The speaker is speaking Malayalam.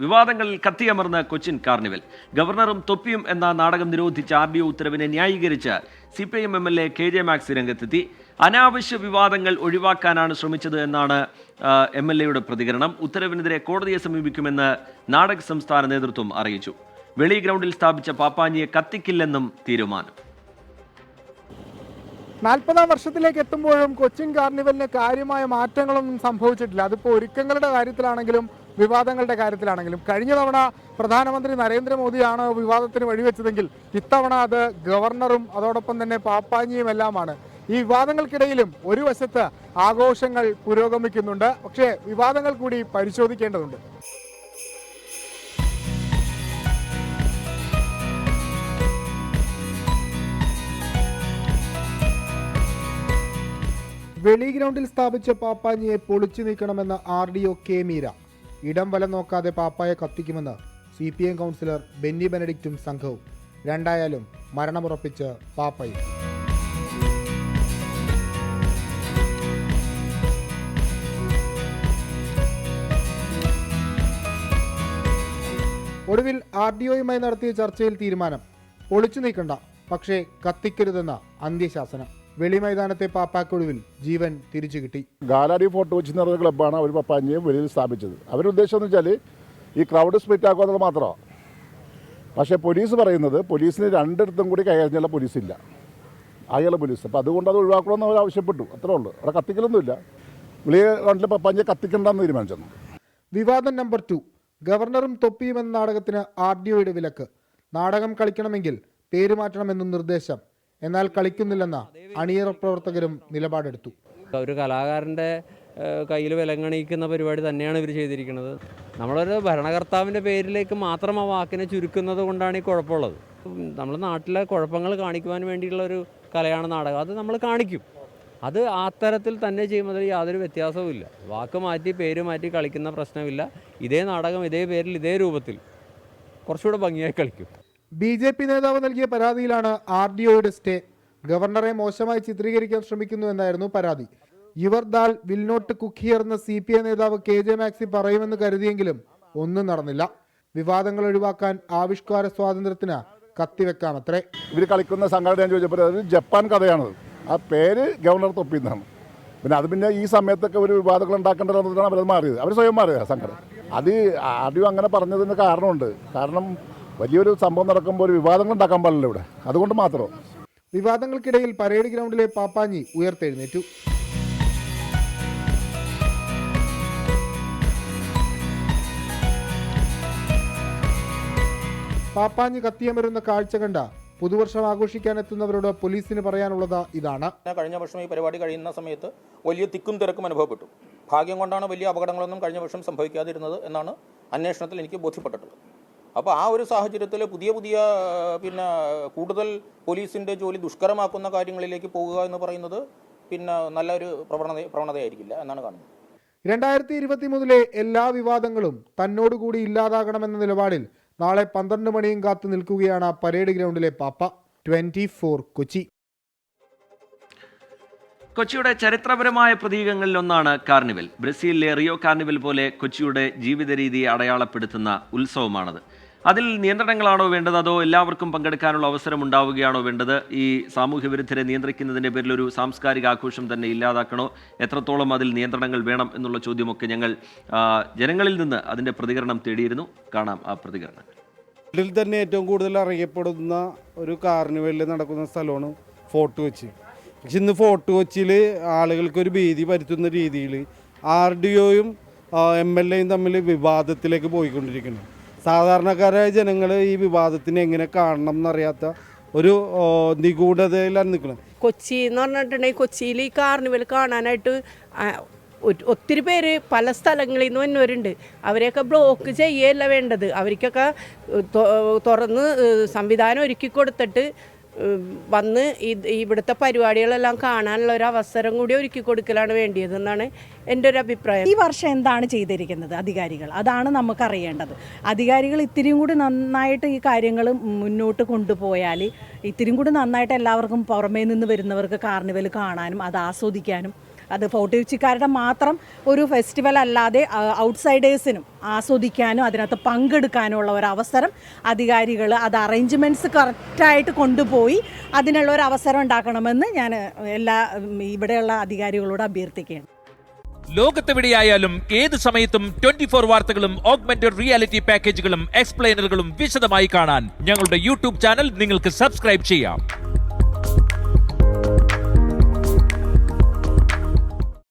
വിവാദങ്ങളിൽ കത്തിയമർന്ന കൊച്ചിൻ കാർണിവൽ. ഗവർണറും തൊപ്പിയും എന്ന നാടകം നിരോധിച്ച ആർ ഡി ഒ ഉത്തരവിനെ ന്യായീകരിച്ച് C P I M M L A K J Max രംഗത്തെത്തി. അനാവശ്യ വിവാദങ്ങൾ ഒഴിവാക്കാനാണ് ശ്രമിച്ചത് എന്നാണ് എം എൽ എയുടെ പ്രതികരണം. ഉത്തരവിനെതിരെ കോടതിയെ സമീപിക്കുമെന്ന് നാടക സംസ്ഥാന നേതൃത്വം അറിയിച്ചു. വെളി ഗ്രൗണ്ടിൽ സ്ഥാപിച്ച പാപ്പാഞ്ഞിയെ കത്തിക്കില്ലെന്നും തീരുമാനം. നാൽപ്പതാം വർഷത്തിലേക്ക് എത്തുമ്പോഴും കൊച്ചിൻ കാർണിവലിന് കാര്യമായ മാറ്റങ്ങളൊന്നും സംഭവിച്ചിട്ടില്ല. അതിപ്പോൾ ഒരുക്കങ്ങളുടെ കാര്യത്തിലാണെങ്കിലും വിവാദങ്ങളുടെ കാര്യത്തിലാണെങ്കിലും കഴിഞ്ഞ തവണ പ്രധാനമന്ത്രി നരേന്ദ്രമോദിയാണ് വിവാദത്തിന് വഴിവെച്ചതെങ്കിൽ ഇത്തവണ അത് ഗവർണറും അതോടൊപ്പം തന്നെ പാപ്പാഞ്ഞിയും എല്ലാമാണ് ഈ വിവാദങ്ങൾക്കിടയിലും ഒരു വശത്ത് ആഘോഷങ്ങൾ പുരോഗമിക്കുന്നുണ്ട്. പക്ഷേ വിവാദങ്ങൾ കൂടി പരിശോധിക്കേണ്ടതുണ്ട്. വെളി ഗ്രൗണ്ടിൽ സ്ഥാപിച്ച പാപ്പാഞ്ഞിയെ പൊളിച്ചു നീക്കണമെന്ന R D O K Meera. ഇടം വലം നോക്കാതെ പാപ്പായെ കത്തിക്കുമെന്ന് C P M councillor Benny ബെനഡിക്റ്റും സംഘവും. രണ്ടായാലും മരണമുറപ്പിച്ച് പാപ്പയും. ഒടുവിൽ ആർ ഡി ഒയുമായി നടത്തിയ ചർച്ചയിൽ തീരുമാനം. ഒളിച്ചു നീക്കണ്ട പക്ഷേ കത്തിക്കരുതെന്ന അന്ത്യശാസനം. വെളി മൈതാനത്തെ പാപ്പാക്കൊടുവിൽ ജീവൻ തിരിച്ചു കിട്ടി. ഗാലാരി ഫോർട്ട് കൊച്ചി എന്ന് പറഞ്ഞ ക്ലബ്ബാണ് അവർ പപ്പാഞ്ഞിയും വെളിയിൽ സ്ഥാപിച്ചത്. അവരുടെ ഉദ്ദേശം എന്ന് വെച്ചാൽ ഈ ക്രൗഡ് സ്പ്ലിറ്റ് ആക്കുക എന്നുള്ളത് മാത്രമാണ്. പക്ഷേ പോലീസ് പറയുന്നത് പോലീസിന് രണ്ടിടത്തും കൂടി കൈകാര്യം പോലീസ് ഇല്ല. ആയുള്ള പോലീസ് അപ്പോൾ അതുകൊണ്ട് അത് ഒഴിവാക്കണമെന്ന് അവർ ആവശ്യപ്പെട്ടു. അത്രേ ഉള്ളൂ. അവിടെ കത്തിക്കലൊന്നുമില്ല വെളിയ കണ്ടിൽ പപ്പാഞ്ഞെ കത്തിക്കണ്ടെന്ന് തീരുമാനിച്ചു വിവാദം നമ്പർ ടു ഗവർണറും തൊപ്പിയും എന്ന നാടകത്തിന് ആർ ഡി ഒയുടെ വിലക്ക്. നാടകം കളിക്കണമെങ്കിൽ പേര് മാറ്റണമെന്നും നിർദ്ദേശം. എന്നാൽ കളിക്കുന്നില്ലെന്ന അണിയറ പ്രവർത്തകരും നിലപാടെടുത്തു. ഒരു കലാകാരന്റെ കയ്യിൽ വിലങ്ങണിയിക്കുന്ന പരിപാടി തന്നെയാണ് ഇവർ ചെയ്തിരിക്കുന്നത്. നമ്മളൊരു ഭരണകർത്താവിന്റെ പേരിലേക്ക് മാത്രം ആ വാക്കിനെ ചുരുക്കുന്നത് കൊണ്ടാണ് ഈ കുഴപ്പമുള്ളത്. നമ്മൾ നാട്ടിലെ കുഴപ്പങ്ങൾ കാണിക്കുവാൻ വേണ്ടിയിട്ടുള്ള ഒരു കലയാണ് നാടകം. അത് നമ്മൾ കാണിക്കും. അത് ആ തരത്തിൽ തന്നെ ചെയ്യുമ്പോൾ യാതൊരു വ്യത്യാസവും ഇല്ല. വാക്ക് മാറ്റി പേര് മാറ്റി കളിക്കുന്ന പ്രശ്നമില്ല. ഇതേ നാടകം ഇതേ പേരിൽ ഇതേ രൂപത്തിൽ കുറച്ചുകൂടെ ഭംഗിയായി കളിക്കും. ബി ജെ പി നേതാവ് നൽകിയ പരാതിയിലാണ് ആർ ഡി ഒയുടെ സ്റ്റേ. ഗവർണറെ മോശമായി ചിത്രീകരിക്കാൻ ശ്രമിക്കുന്നു എന്നായിരുന്നു പരാതി. ഇവർ dal will not cook here എന്ന സി പി ഐ നേതാവ് കെ ജെ മാക്സി പറയുമെന്ന് കരുതിയെങ്കിലും ഒന്നും നടന്നില്ല. വിവാദങ്ങൾ ഒഴിവാക്കാൻ ആവിഷ്കാര സ്വാതന്ത്ര്യത്തിന് കത്തിവെക്കാമത്രേ. ഇവർ കളിക്കുന്ന സംഘടന ഞാൻ ചോദിച്ചപ്പോൾ ജപ്പാൻ കഥയാണത്. ആ പേര് ഗവർണർ തൊപ്പി എന്നാണ് പിന്നെ അത് പിന്നെ ഈ സമയത്തൊക്കെ ഒരു വിവാദങ്ങൾ ഉണ്ടാക്കേണ്ടതാണ് അവരത് മാറിയത്. അവർ സ്വയം മാറിയത് സംഘടന. അത് ആദ്യം അങ്ങനെ പറഞ്ഞതിന് കാരണമുണ്ട്. കാരണം വലിയൊരു സംഭവം നടക്കുമ്പോൾ ഒരു വിവാദങ്ങൾ ഉണ്ടാക്കാൻ പാടില്ല ഇവിടെ. അതുകൊണ്ട് മാത്രം. വിവാദങ്ങൾക്കിടയിൽ പരേഡ് ഗ്രൗണ്ടിലെ പാപ്പാഞ്ഞി ഉയർത്തെഴുന്നേറ്റു. പാപ്പാഞ്ഞി കത്തിയമരുന്ന കാഴ്ച കണ്ട പുതുവർഷം ആഘോഷിക്കാൻ എത്തുന്നവരോട് പോലീസിന് പറയാനുള്ളത് ഇതാണ്. കഴിഞ്ഞ വർഷം ഈ പരിപാടി കഴിയുന്ന സമയത്ത് വലിയ തിക്കും തിരക്കും അനുഭവപ്പെട്ടു. ഭാഗ്യം കൊണ്ടാണ് വലിയ അപകടങ്ങളൊന്നും കഴിഞ്ഞ വർഷം സംഭവിക്കാതിരുന്നത് എന്നാണ് അന്വേഷണത്തിൽ എനിക്ക് ബോധ്യപ്പെട്ടിട്ടുള്ളത്. അപ്പോൾ ആ ഒരു സാഹചര്യത്തിൽ പുതിയ പുതിയ പിന്നെ കൂടുതൽ പോലീസിന്റെ ജോലി ദുഷ്കരമാക്കുന്ന കാര്യങ്ങളിലേക്ക് പോകുക എന്ന് പറയുന്നത് പിന്നെ നല്ലൊരു പ്രവണത പ്രവണതയായിരിക്കില്ല എന്നാണ് കാണുന്നത്. രണ്ടായിരത്തി ഇരുപത്തി മൂന്നിലെ എല്ലാ വിവാദങ്ങളും തന്നോടുകൂടി ഇല്ലാതാകണമെന്ന നിലപാടിൽ നാളെ പന്ത്രണ്ട് മണിയും കാത്തു നിൽക്കുകയാണ് പരേഡ് ഗ്രൗണ്ടിലെ പാപ്പ. Twenty four Kochi. കൊച്ചിയുടെ ചരിത്രപരമായ പ്രതീകങ്ങളിലൊന്നാണ് കാർണിവൽ. ബ്രസീലിലെ റിയോ കാർണിവൽ പോലെ കൊച്ചിയുടെ ജീവിത രീതിയെ അടയാളപ്പെടുത്തുന്ന ഉത്സവമാണത്. അതിൽ നിയന്ത്രണങ്ങളാണോ വേണ്ടത്? അതോ എല്ലാവർക്കും പങ്കെടുക്കാനുള്ള അവസരം ഉണ്ടാവുകയാണോ വേണ്ടത്? ഈ സാമൂഹ്യ വിരുദ്ധരെ നിയന്ത്രിക്കുന്നതിന്റെ പേരിൽ ഒരു സാംസ്കാരിക ആഘോഷം തന്നെ ഇല്ലാതാക്കണോ? എത്രത്തോളം അതിൽ നിയന്ത്രണങ്ങൾ വേണം എന്നുള്ള ചോദ്യമൊക്കെ ഞങ്ങൾ ജനങ്ങളിൽ നിന്ന് അതിന്റെ പ്രതികരണം തേടിയിരുന്നു. കാണാം ആ പ്രതികരണം. ഇതിൽ തന്നെ ഏറ്റവും കൂടുതൽ അറിയപ്പെടുന്ന ഒരു കാർണിവലിൽ നടക്കുന്ന സ്ഥലമാണ് ഫോർട്ട് കൊച്ചി പക്ഷെ ഇന്ന് ഫോർട്ട് കൊച്ചിയിൽ ആളുകൾക്ക് ഒരു ഭീതി പരത്തുന്ന രീതിയിൽ ആർ ഡി ഒയും എം എൽ എയും തമ്മിൽ വിവാദത്തിലേക്ക് പോയിക്കൊണ്ടിരിക്കുന്നു. സാധാരണക്കാരായ ജനങ്ങൾ ഈ വിവാദത്തിനെ എങ്ങനെ കാണണം എന്നറിയാത്ത ഒരു നിഗൂഢതയിലാണ് നിൽക്കുന്നത്. കൊച്ചി എന്ന് പറഞ്ഞിട്ടുണ്ടെങ്കിൽ കൊച്ചിയിൽ ഈ കാർണിവൽ കാണാനായിട്ട് ഒത്തിരി പേര് പല സ്ഥലങ്ങളിൽ നിന്ന് വന്നവരുണ്ട് അവരെയൊക്കെ ബ്ലോക്ക് ചെയ്യല്ല വേണ്ടത്. അവർക്കൊക്കെ തുറന്ന് സംവിധാനം ഒരുക്കി കൊടുത്തിട്ട് വന്ന് ഇവിടുത്തെ പരിപാടികളെല്ലാം കാണാനുള്ള ഒരു അവസരം കൂടി ഒരുക്കി കൊടുക്കലാണ് വേണ്ടിയതെന്നാണ് എന്റെ ഒരു അഭിപ്രായം. ഈ വർഷം എന്താണ് ചെയ്തിരിക്കുന്നത് അധികാരികൾ? അതാണ് നമുക്കറിയേണ്ടത്. അധികാരികൾ ഇത്തിരിയും കൂടി നന്നായിട്ട് ഈ കാര്യങ്ങൾ മുന്നോട്ട് കൊണ്ടുപോയാൽ ഇത്തിരിയും കൂടി നന്നായിട്ട് എല്ലാവർക്കും പുറമേ നിന്ന് വരുന്നവർക്ക് കാർണിവൽ കാണാനും അത് ആസ്വദിക്കാനും അത് ഫോർട്ട് കൊച്ചിക്കാരുടെ മാത്രം ഒരു ഫെസ്റ്റിവൽ അല്ലാതെ ഔട്ട്സൈഡേഴ്സിനും ആസ്വദിക്കാനും അതിനകത്ത് പങ്കെടുക്കാനുള്ള ഒരു അവസരം അധികാരികൾ അത് അറേഞ്ച്മെന്റ്സ് കറക്റ്റായിട്ട് കൊണ്ടുപോയി അതിനുള്ള ഒരു അവസരം ഉണ്ടാക്കണമെന്ന് ഞാൻ എല്ലാ ഇവിടെയുള്ള അധികാരികളോട് അഭ്യർത്ഥിക്കുകയാണ്. ലോകത്തെവിടെയായാലും ഏത് സമയത്തും ട്വന്റി ഫോർ വാർത്തകളും ഓഗ്മെന്റഡ് റിയാലിറ്റി പാക്കേജുകളും എക്സ്പ്ലെയിനറുകളും വിശദമായി കാണാൻ ഞങ്ങളുടെ യൂട്യൂബ് ചാനൽ നിങ്ങൾക്ക് സബ്സ്ക്രൈബ് ചെയ്യാം.